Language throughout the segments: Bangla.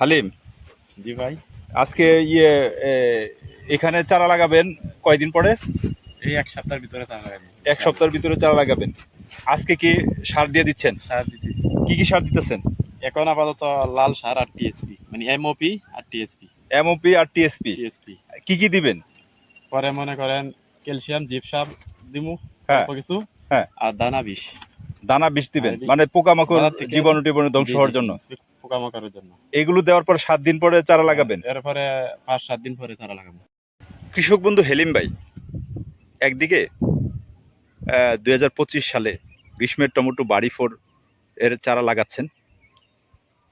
হালিম। জি ভাই। আজকে ইয়ে এখানে চারা লাগাবেন কয়দিন পরে? এই এক সপ্তাহের ভিতরে তার লাগাবো। এক সপ্তাহের ভিতরে চারা লাগাবেন। আজকে কি সার দিয়ে দিচ্ছেন? সার দিতে। কি কি সার দিতেছেন? এখন আপাতত লাল সার আর টিএসপি মানে এমওপি আর টিএসপি। এমওপি আর টিএসপি। টিএসপি। কি কি দিবেন? পরে মনে করেন ক্যালসিয়াম জিপসাম দিমু হ্যাঁ। কিছু। হ্যাঁ। আর দানা বিষ। দানা বিষ দিবেন মানে পোকামাকড় জীবাণু টিবাণু ধ্বংস হওয়ার জন্য। পোকামাকড়ের জন্য। এগুলো দেওয়ার পর সাত দিন পরে চারা লাগাবেন? এরপরে পাঁচ সাত দিন পরে তারা লাগাবো। কৃষক বন্ধু হেলিম ভাই একদিকে দুই হাজার পঁচিশ সালে গ্রীষ্মের টমেটো বাড়ি ফোর এর চারা লাগাচ্ছেন।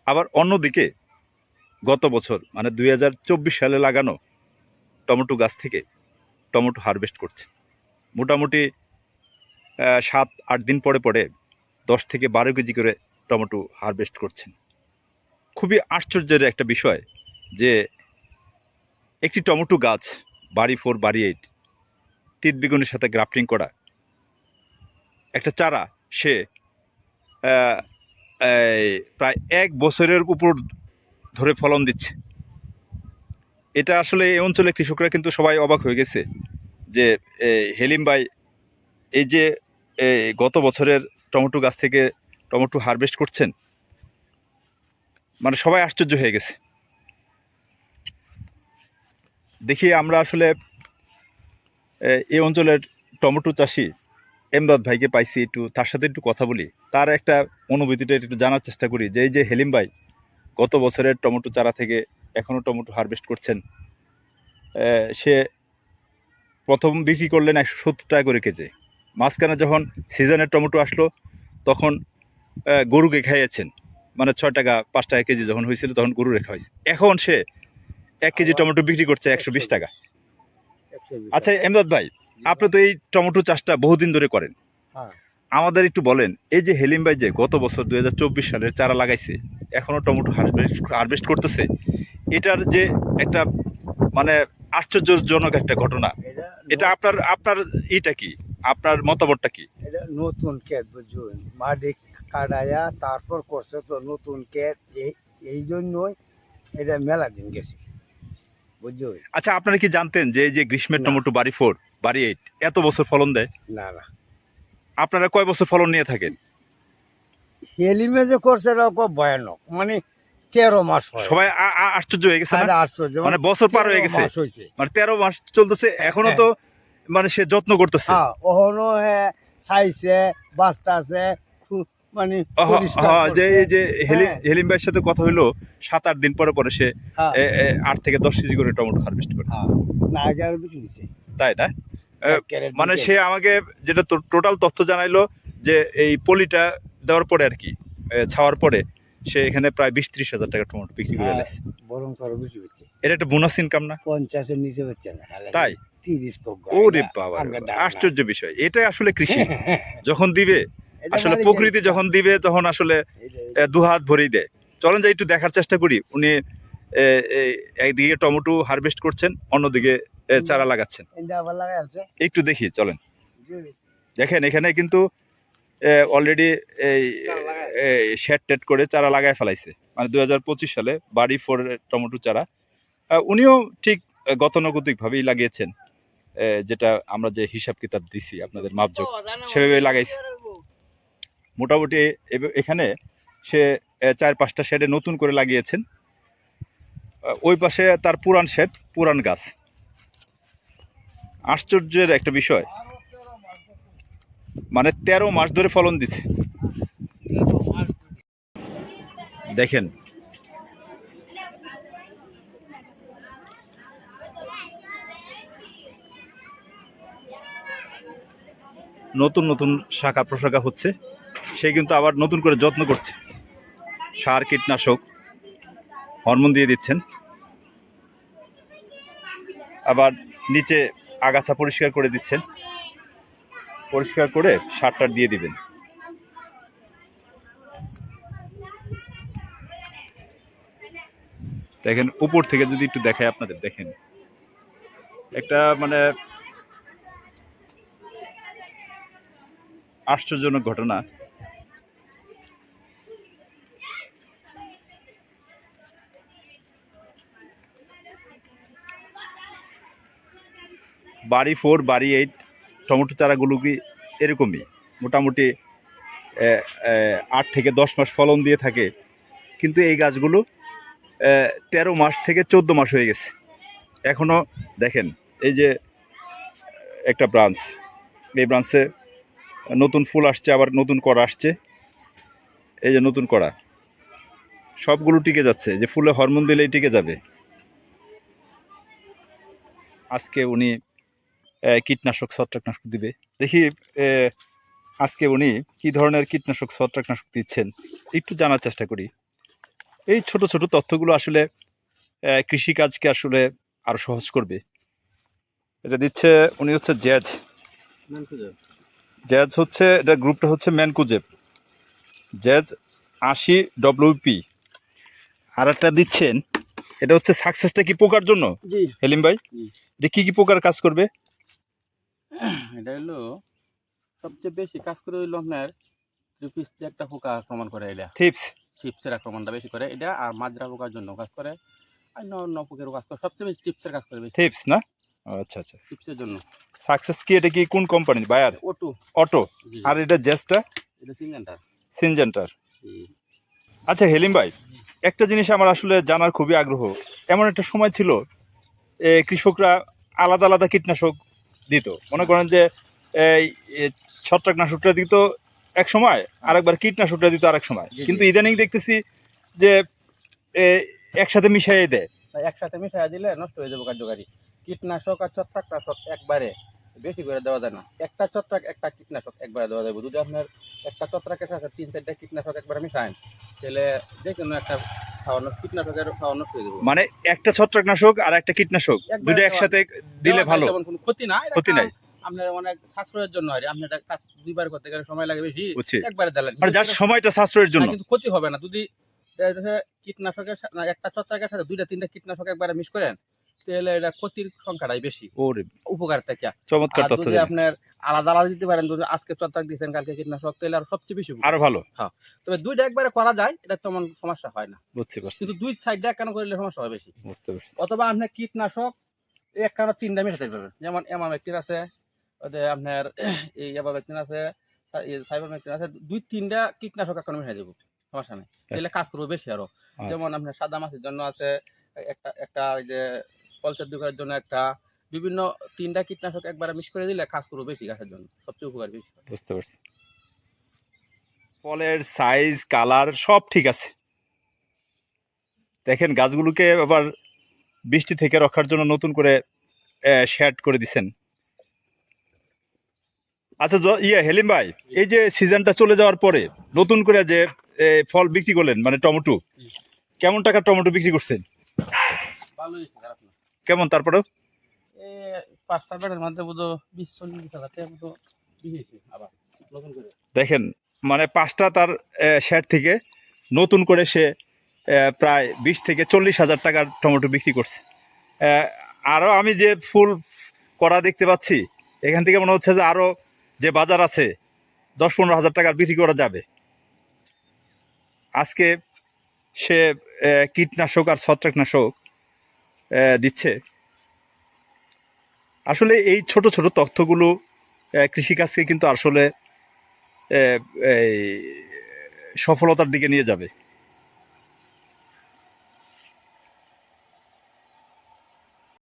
আবার অন্যদিকে গত বছর মানে দুই হাজার চব্বিশ সালে লাগানো টমেটো গাছ থেকে টমেটো হারভেস্ট করছে মোটামুটি সাত আট দিন পরে পরে দশ থেকে বারো কেজি করে টমেটো হারভেস্ট করছেন। খুবই আশ্চর্যের একটা বিষয় যে একটি টমেটো গাছ, বাড়ি ফোর, বাড়ি এইট, তিত বেগুনের সাথে গ্রাফটিং করা। একটা চারা, সে প্রায় এক বছরের উপর ধরে ফলন দিচ্ছে। এটা আসলে এই অঞ্চলে কৃষকরা কিন্তু সবাই অবাক হয়ে গেছে যে হেলিম ভাই, এই যে গত বছরের টমেটো গাছ থেকে টমেটো হারভেস্ট করছেন মানে সবাই আশ্চর্য হয়ে গেছে। দেখি আমরা আসলে এই অঞ্চলের টমেটো চাষি এমদাদ ভাইকে পাইছি একটু, তার সাথে একটু কথা বলি। তার একটা অনুভূতিটা একটু জানার চেষ্টা করি যে, এই যে হেলিম ভাই গত বছরের টমেটো চারা থেকে এখনও টমেটো হারভেস্ট করছেন সে প্রথম বিক্রি করলেন একশো সত্তর টাকা করে কেজি। মাঝখানে যখন সিজনের টমেটো আসলো, তখন গরুকে খাইয়েছেন। মানে ছয় টাকা পাঁচ টাকা কেজি যখন হয়েছিল তখন গরু রেখা হয়েছে। এখন সে এক কেজি টমেটো বিক্রি করছে একশো বিশ টাকা। আচ্ছা এমদাদ ভাই আপনি তো এই টমেটো চাষটা বহুদিন ধরে করেন। হ্যাঁ। আমাদের একটু বলেন এই যে হেলিম ভাই যে গত বছর দু হাজার চব্বিশ সালের চারা লাগাইছে এখনও টমেটো হারভেস্ট হারভেস্ট করতেছে এটার যে একটা মানে আশ্চর্যজনক একটা ঘটনা এটা আপনার আপনার ইটা কি? আপনার মতামতটা কি? এটা নতুন মাটি কাটাইয়া তারপর করছে তো নতুন ক্ষেত এই জন্যই এটা মেলা দিন গেছে। বুঝুন আচ্ছা আপনারা কি জানতেন যে এই যে গ্রীষ্মের টমেটো বাড়ি ফোর বাড়ি এইট এত বছর ফলন দেয়? না না। আপনারা কয় বছর ফলন নিয়ে থাকেন? হেলিমে যে করছে এটা খুব ভয়ানক। মানে তেরো মাস সবাই আশ্চর্য হয়ে গেছে আশ্চর্য। মানে বছর পার হয়ে গেছে। মানে তেরো মাস চলতেছে এখনও তো মানে সে যত্ন করতেছে। হ্যাঁ ওহনো হ্যাঁ চাইছে বাস্তা আছে খুব মানে যে এই যে হেলিম হ্যাঁ। হেলিম ভাইয়ের সাথে কথা হইল সাত আট দিন পরে পরে সে হ্যাঁ, আট থেকে দশ কেজি করে টমেটো হারভেস্ট করে। হ্যাঁ। না আগে আরও কিছু নিছে। তাই না? মানে সে আমাকে যেটা টোটাল তথ্য জানাইলো যে এই পলিটা দেওয়ার পরে আর কি ছাওয়ার পরে সে এখানে প্রায় বিশ ত্রিশ হাজার টাকা টমেটো বিক্রি করে হ্যাঁ। বরং সরো বেশি হচ্ছে। এটা একটা বোনাস ইনকাম না? পঞ্চাশের নিচে হচ্ছে না। তাই? তিরিশ ওরে বাবা রে বাবা, আশ্চর্য বিষয়। এটাই আসলে কৃষি। যখন দিবে আসলে প্রকৃতি যখন দিবে তখন আসলে এ, দুহাত ভরেই দেয়। চলেন যাই একটু দেখার চেষ্টা করি। উনি একদিকে টমেটো হারভেস্ট করছেন অন্যদিকে চারা লাগাচ্ছেন। একটু দেখি চলেন। দেখেন এখানে কিন্তু অলরেডি এই শেড টেড করে চারা লাগায় ফেলাইছে। মানে দু পঁচিশ সালে বাড়ি ফোর টমেটো চারা। উনিও ঠিক গতানুগতিকভাবেই লাগিয়েছেন। যেটা আমরা যে হিসাব কিতাব দিছি আপনাদের মাপযোগ সেভাবে লাগাইছে। মোটামুটি এখানে সে চার পাঁচটা শেডে নতুন করে লাগিয়েছেন। ওই পাশে তার পুরান শেড, পুরান গাছ। আশ্চর্যের একটা বিষয়। মানে তেরো মাস ধরে ফলন দিছে। দেখেন। নতুন নতুন শাখা প্রশাখা হচ্ছে। সে কিন্তু আবার নতুন করে যত্ন করছে। সার, কীটনাশক, হরমোন দিয়ে দিচ্ছেন। আবার নিচে আগাছা পরিষ্কার করে দিচ্ছেন। পরিষ্কার করে সারটার দিয়ে দিবেন। দেখেন, উপর থেকে যদি একটু দেখায় আপনাদের, দেখেন। একটা মানে আশ্চর্যজনক ঘটনা। বাড়ি ফোর, বাড়ি এইট, টমেটো চারাগুলো কি এরকমই। মোটামুটি আট থেকে দশ মাস ফলন দিয়ে থাকে। কিন্তু এই গাছগুলো তেরো মাস থেকে চোদ্দ মাস হয়ে গেছে। এখনও দেখেন, এই যে একটা ব্রাঞ্চ, এই ব্রাঞ্চে নতুন ফুল আসছে, আবার নতুন করা আসছে। এই যে নতুন করা সবগুলো টিকে যাচ্ছে। যে ফুলে হরমোন দিলেই টিকে যাবে। আজকে উনি কীটনাশক ছত্রাকনাশক দিবে। দেখি আজকে উনি কি ধরনের কীটনাশক ছত্রাকনাশক দিচ্ছেন একটু জানার চেষ্টা করি। এই ছোট ছোট তথ্যগুলো আসলে কৃষিকাজকে আসলে আরও সহজ করবে। এটা দিচ্ছে উনি হচ্ছে জ্যাজ। জ্যাজ হচ্ছে এটা গ্রুপটা হচ্ছে ম্যানকুজেব। জ্যাজ আশি ডব্লিউপি আর একটা দিচ্ছেন এটা হচ্ছে সাকসেসটা কি পোকার জন্য? হেলিম ভাই? এটা কি কি পোকার কাজ করবে? এটা হলো সবচেয়ে বেশি কাজ করে হইল আপনার ত্রিপিস একটা পোকা আক্রমণ করে এটা। থিপস চিপসের আক্রমণটা বেশি করে। এটা আর মাজরা পোকার জন্য কাজ করে আর অন্য পোকেরও কাজ করে। সবচেয়ে বেশি চিপসের কাজ করে বেশি। থিপস না? আচ্ছা আচ্ছা। চিপসের জন্য। সাকসেস কি? এটা কি কোন কোম্পানির বায়ার ওটু অটো আর এটা জেসটা এটা সিঙ্গেন্টার সিনজেন্টার আচ্ছা হেলিম ভাই একটা জিনিস আমার আসলে জানার খুবই আগ্রহ। এমন একটা সময় ছিল কৃষকরা আলাদা আলাদা কীটনাশক দিত। মনে করেন যে এই ছত্রাকনাশকটা দিত এক সময় আরেকবার কীটনাশকটা দিত আরেক সময়। কিন্তু ইদানিং দেখতেছি যে একসাথে মিশাই দেয়। একসাথে মিশাই দিলে নষ্ট হয়ে যাবে কার্যকারী। কীটনাশক আর ছত্রাকনাশক একবারে বেশি করে দেওয়া যায় না। একটা ছত্রাক একটা কীটনাশক একবারে দেওয়া যাবে যদি আপনার একটা ছত্রাকের সাথে তিন চারটা কীটনাশক একবারে মিশায়েন তাহলে যে কোনো একটা খাওয়ানো কীটনাশকের খাওয়া নষ্ট হয়ে যাবে। মানে একটা ছত্রাকনাশক আর একটা কীটনাশক দুটো একসাথে দিলে ভালো। কোনো ক্ষতি নাই। ক্ষতি নাই। আপনার অনেক সাশ্রয়ের জন্য হয় আপনি এটা কাজ দুইবার করতে গেলে সময় লাগে বেশি। একবারে দিলেন মানে যার সময়টা সাশ্রয়ের জন্য। কিন্তু ক্ষতি হবে না। যদি কীটনাশকের একটা ছত্রাকের সাথে দুইটা তিনটা কীটনাশক একবারে মিশ করেন তাহলে এটা ক্ষতির সংখ্যাটাই বেশি। ওরে উপকার থেকে। চমৎকার তথ্য যদি আপনার আলাদা আলাদা দিতে পারেন যদি আজকে ছত্রাক দিচ্ছেন কালকে কীটনাশক তাহলে আর সবচেয়ে বেশি আরও ভালো। তবে দুইটা একবারে করা যায় এটা তেমন সমস্যা হয় না। বুঝতে পারছি। কিন্তু দুই সাইডটা কেন করলে সমস্যা হয় বেশি। বুঝতে পারছি। অথবা আপনার কীটনাশক একখানা তিনটা মেশাতে পারবেন। যেমন এমামেকটিন আছে ওদের আপনার এই আছে সাইবারমেকটিন আছে দুই তিনটা কীটনাশক এখন মেশাই দেবো। সমস্যা নেই। তাহলে কাজ করব বেশি আরও। আচ্ছা। যেমন আপনার সাদা মাছের জন্য আছে একটা একটা ওই যে কলচার করার জন্য একটা বিভিন্ন তিনটা কীটনাশক একবারে মিক্স করে দিলে কাজ করব বেশি গাছের জন্য সবচেয়ে উপকার বেশি বুঝতে পারছি। ফলের সাইজ কালার সব ঠিক আছে। দেখেন গাছগুলোকে আবার বৃষ্টি থেকে রক্ষার জন্য নতুন করে শেড করে দিছেন। আচ্ছা ইয়ে হেলিম ভাই এই যে সিজনটা চলে যাওয়ার পরে নতুন করে যে ফল বিক্রি করলেন মানে টমেটো কেমন টাকার টমেটো বিক্রি করছেন? ভালোই খারাপ না। কেমন তারপরেও? পাঁচটা মধ্যে বিশ চল্লিশ আবার দেখেন মানে পাঁচটা তার শেয়ার থেকে নতুন করে সে প্রায় বিশ থেকে চল্লিশ হাজার টাকার টমেটো বিক্রি করছে। আরও আমি যে ফুল করা দেখতে পাচ্ছি এখান থেকে মনে হচ্ছে যে আরও যে বাজার আছে দশ পনেরো হাজার টাকার বিক্রি করা যাবে। আজকে সে কীটনাশক আর ছত্রাকনাশক দিচ্ছে। আসলে এই ছোট ছোট তথ্যগুলো কৃষিকাজকে কিন্তু আসলে সফলতার দিকে নিয়ে যাবে।